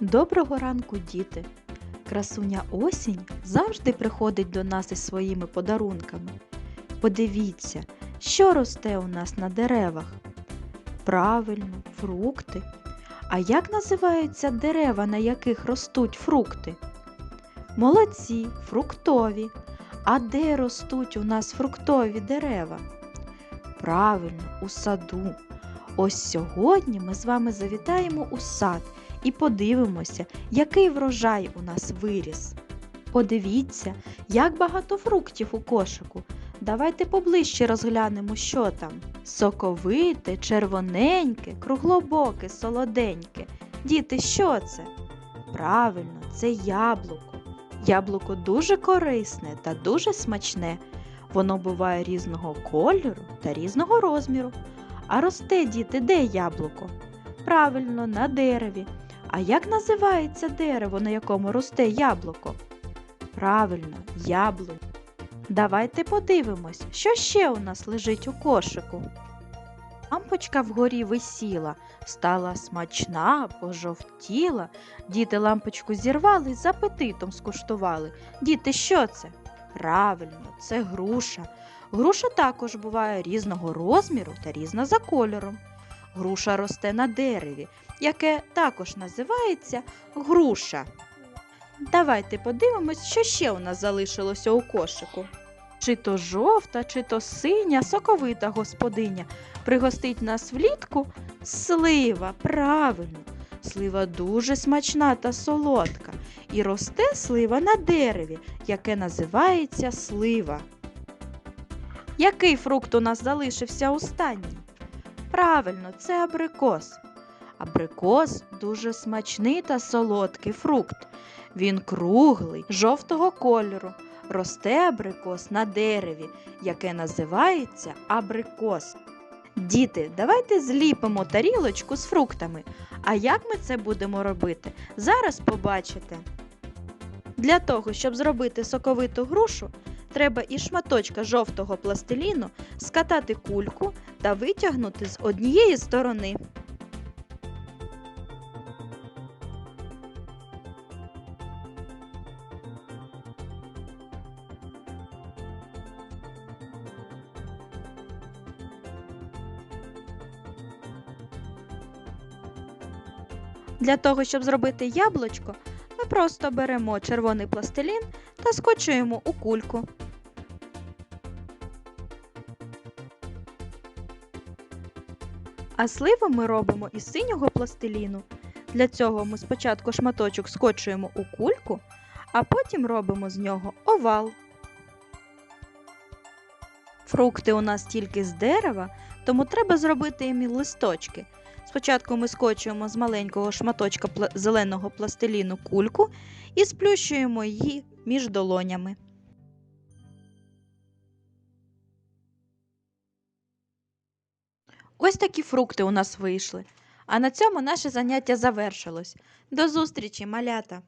Доброго ранку, діти! Красуня осінь завжди приходить до нас із своїми подарунками. Подивіться, що росте у нас на деревах. Правильно, фрукти. А як називаються дерева, на яких ростуть фрукти? Молодці, фруктові. А де ростуть у нас фруктові дерева? Правильно, у саду. Ось сьогодні ми з вами завітаємо у сад і подивимося, який врожай у нас виріс. Подивіться, як багато фруктів у кошику. Давайте поближче розглянемо, що там. Соковите, червоненьке, круглобоке, солоденьке. Діти, що це? Правильно, це яблуко. Яблуко дуже корисне та дуже смачне. Воно буває різного кольору та різного розміру. А росте, діти, де яблуко? Правильно, на дереві. А як називається дерево, на якому росте яблуко? Правильно, яблунь. Давайте подивимось, що ще у нас лежить у кошику. Лампочка вгорі висіла, стала смачна, пожовтіла. Діти лампочку зірвали з апетитом скуштували. Діти, що це? Правильно, це груша. Груша також буває різного розміру та різна за кольором. Груша росте на дереві, яке також називається груша. Давайте подивимось, що ще у нас залишилося у кошику. Чи то жовта, чи то синя, соковита господиня пригостить нас влітку слива, правильно. Слива дуже смачна та солодка, і росте слива на дереві, яке називається слива. Який фрукт у нас залишився останній? Правильно, це абрикос. Абрикос дуже смачний та солодкий фрукт. Він круглий, жовтого кольору. Росте абрикос на дереві, яке називається абрикос. Діти, давайте зліпимо тарілочку з фруктами. А як ми це будемо робити? Зараз побачите. Для того, щоб зробити соковиту грушу, треба із шматочка жовтого пластиліну скатати кульку та витягнути з однієї сторони. Для того, щоб зробити яблучко, ми просто беремо червоний пластилін та скочуємо у кульку. А сливу ми робимо із синього пластиліну. Для цього ми спочатку шматочок скочуємо у кульку, а потім робимо з нього овал. Фрукти у нас тільки з дерева, тому треба зробити їм і листочки. Спочатку ми скочуємо з маленького шматочка зеленого пластиліну кульку і сплющуємо її між долонями. Ось такі фрукти у нас вийшли. А на цьому наше заняття завершилось. До зустрічі, малята!